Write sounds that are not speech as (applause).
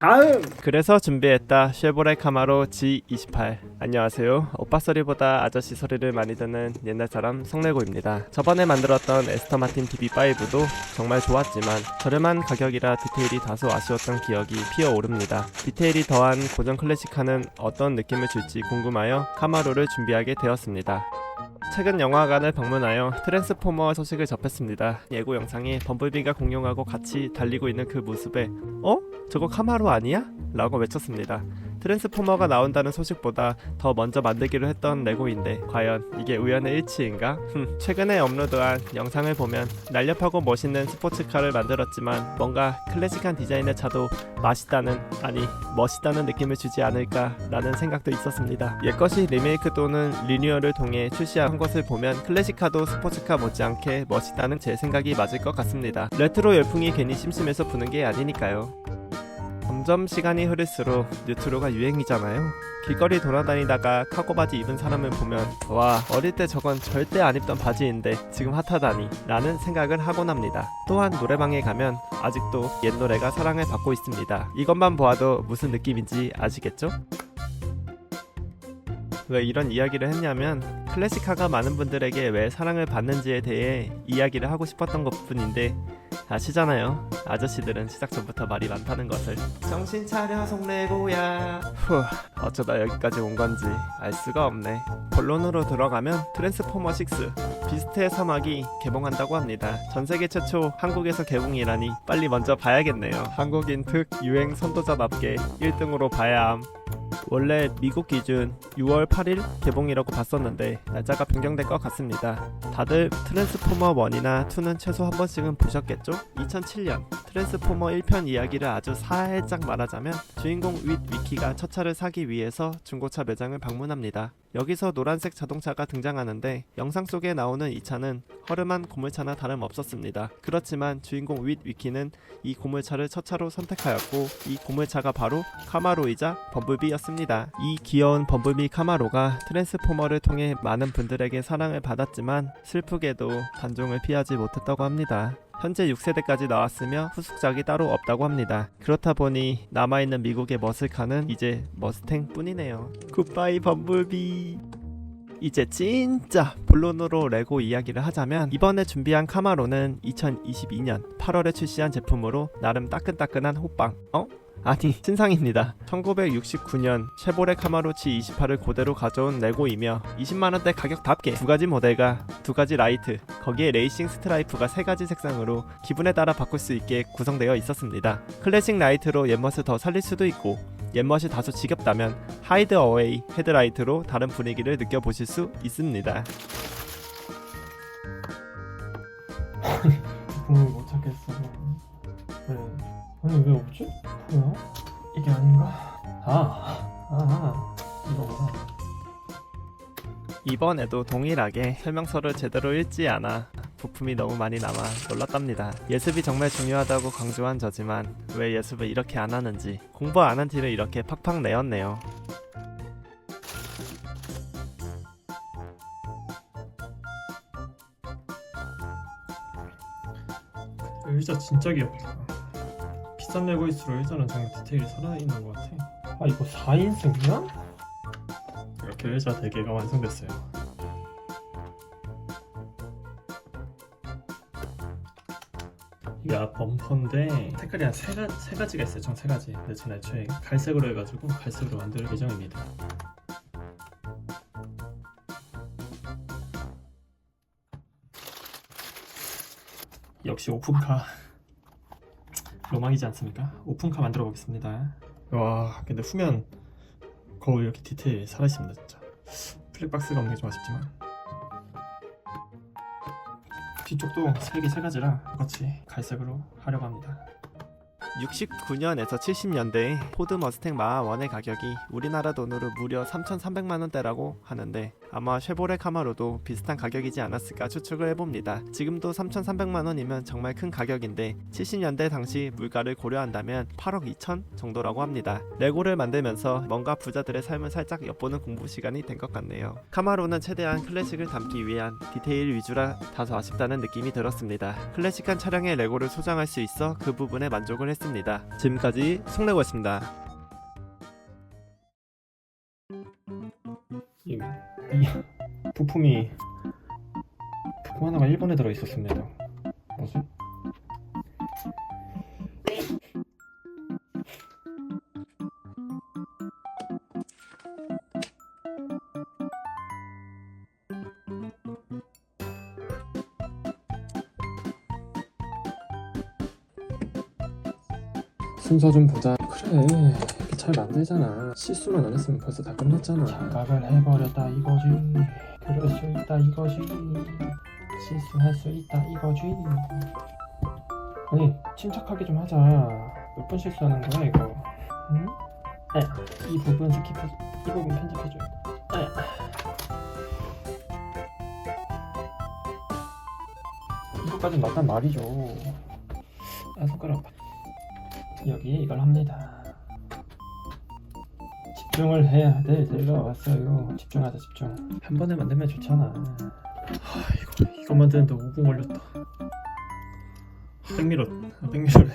다음. 그래서 준비했다. 쉐보레 카마로 G28 안녕하세요. 오빠 소리보다 아저씨 소리를 많이 듣는 옛날 사람 성래고입니다. 저번에 만들었던 에스터 마틴 DB5도 정말 좋았지만 저렴한 가격이라 디테일이 다소 아쉬웠던 기억이 피어오릅니다. 디테일이 더한 고전 클래식카는 어떤 느낌을 줄지 궁금하여 카마로를 준비하게 되었습니다. 최근 영화관을 방문하여 트랜스포머 소식을 접했습니다. 예고 영상에 범블비가 공룡하고 같이 달리고 있는 그 모습에 어? 저거 카마로 아니야? 라고 외쳤습니다. 트랜스포머가 나온다는 소식보다 더 먼저 만들기로 했던 레고인데 과연 이게 우연의 일치인가? 흠, 최근에 업로드한 영상을 보면 날렵하고 멋있는 스포츠카를 만들었지만 뭔가 클래식한 디자인의 차도 맛있다는 아니 멋있다는 느낌을 주지 않을까라는 생각도 있었습니다. 옛것이 리메이크 또는 리뉴얼을 통해 출시한 것을 보면 클래식카도 스포츠카 못지않게 멋있다는 제 생각이 맞을 것 같습니다. 레트로 열풍이 괜히 심심해서 부는 게 아니니까요. 점점 시간이 흐를수록 뉴트로가 유행이잖아요. 길거리 돌아다니다가 카고 바지 입은 사람을 보면 와 어릴 때 저건 절대 안 입던 바지인데 지금 핫하다니 라는 생각을 하곤 합니다. 또한 노래방에 가면 아직도 옛 노래가 사랑을 받고 있습니다. 이것만 보아도 무슨 느낌인지 아시겠죠? 왜 이런 이야기를 했냐면 클래식카가 많은 분들에게 왜 사랑을 받는지에 대해 이야기를 하고 싶었던 것 뿐인데 아시잖아요. 아저씨들은 시작 전부터 말이 많다는 것을. 정신 차려 송레고야. 후, 어쩌다 여기까지 온 건지 알 수가 없네. 본론으로 들어가면 트랜스포머 6 비스트의 사막이 개봉한다고 합니다. 전 세계 최초 한국에서 개봉이라니 빨리 먼저 봐야겠네요. 한국인 특 유행 선도자답게 1등으로 봐야 함. 원래 미국 기준 6월 8일 개봉이라고 봤었는데 날짜가 변경될 것 같습니다. 다들 트랜스포머 1이나 2는 최소 한 번씩은 보셨겠죠? 2007년 트랜스포머 1편 이야기를 아주 살짝 말하자면 주인공 윗 위키가 첫 차를 사기 위해서 중고차 매장을 방문합니다. 여기서 노란색 자동차가 등장하는데 영상 속에 나오는 이 차는 허름한 고물차나 다름없었습니다. 그렇지만 주인공 윗 위키는 이 고물차를 첫 차로 선택하였고 이 고물차가 바로 카마로이자 범블비였습니다. 이 귀여운 범블비 카마로가 트랜스포머를 통해 많은 분들에게 사랑을 받았지만 슬프게도 단종을 피하지 못했다고 합니다. 현재 6세대까지 나왔으며 후속작이 따로 없다고 합니다. 그렇다 보니 남아있는 미국의 머슬카는 이제 머스탱 뿐이네요. 굿바이 범블비. 이제 진짜 본론으로 레고 이야기를 하자면 이번에 준비한 카마로는 2022년 8월에 출시한 제품으로 나름 따끈따끈한 호빵 어? 아니 (laughs) 신상입니다 1969년 쉐보레 카마로 G28을 그대로 가져온 레고이며 20만원대 가격답게 두 가지 모델과 두 가지 라이트 거기에 레이싱 스트라이프가 세 가지 색상으로 기분에 따라 바꿀 수 있게 구성되어 있었습니다 클래식 라이트로 옛멋을 더 살릴 수도 있고 옛멋이 다소 지겹다면 하이드 어웨이 헤드라이트로 다른 분위기를 느껴보실 수 있습니다 부품을 못 찾겠어 왜 아니 왜 없지? 뭐야? 이게 아닌가? 아, 아 이거구나 이번에도 동일하게 설명서를 제대로 읽지 않아 부품이 너무 많이 남아 놀랐답니다. 예습이 정말 중요하다고 강조한 저지만 왜 예습을 이렇게 안 하는지 공부 안 한 티를 이렇게 팍팍 내었네요. 의자 진짜 귀엽다 비싼 레고일수록 의자는 정말 디테일이 살아있는 것 같아 아 이거 4인승이야? 의자 대개가 완성됐어요 앞 범퍼인데 색깔이 한 세 가지가 있어요 총 세 가지 근데 저는 애초에 갈색으로 해가지고 갈색으로 만들 예정입니다 역시 오픈카 로망이지 않습니까? 오픈카 만들어 보겠습니다. 와 근데 후면 거울 이렇게 디테일 살아있습니다 진짜. 플립박스가 없는 게 좀 아쉽지만 뒤쪽도 색이 세 가지라 똑같이 갈색으로 하려고 합니다. 69년에서 70년대에 포드 머스탱 마하 1의 가격이 우리나라 돈으로 무려 3,300만 원대라고 하는데 아마 쉐보레 카마로도 비슷한 가격이지 않았을까 추측을 해봅니다. 지금도 3,300만 원이면 정말 큰 가격인데 70년대 당시 물가를 고려한다면 8억 2천 정도라고 합니다. 레고를 만들면서 뭔가 부자들의 삶을 살짝 엿보는 공부 시간이 된 것 같네요. 카마로는 최대한 클래식을 담기 위한 디테일 위주라 다소 아쉽다는 느낌이 들었습니다. 클래식한 차량의 레고를 소장할 수 있어 그 부분에 만족을 했습니다. 했습니다. 지금까지 송래고였습니다. 이, 이 부품이 부품 하나가 일본에 들어 있었습니다. 뭐지? 순서 좀 보자. 그래, 이렇게 잘 만들잖아. 실수만 안 했으면 벌써 다 끝났잖아. 착각을 해버렸다 이거지. 그럴 수 있다 이거지. 실수할 수 있다 이거지. 아니, 침착하게 좀 하자. 몇 번 실수하는 거야 이거? 응? 에, 이 부분 스킵해, 이 부분 편집해줘. 에. 이거까지 맞단 말이죠. 아 손가락. 여기 이걸 합니다. 집중을 해야 돼. 네, 제가 왔어요. 집중하자 집중. 한 번에 만들면 좋잖아. 아 이거 이거 만드는데 5분 걸렸다. 백미러 아, 백미러래.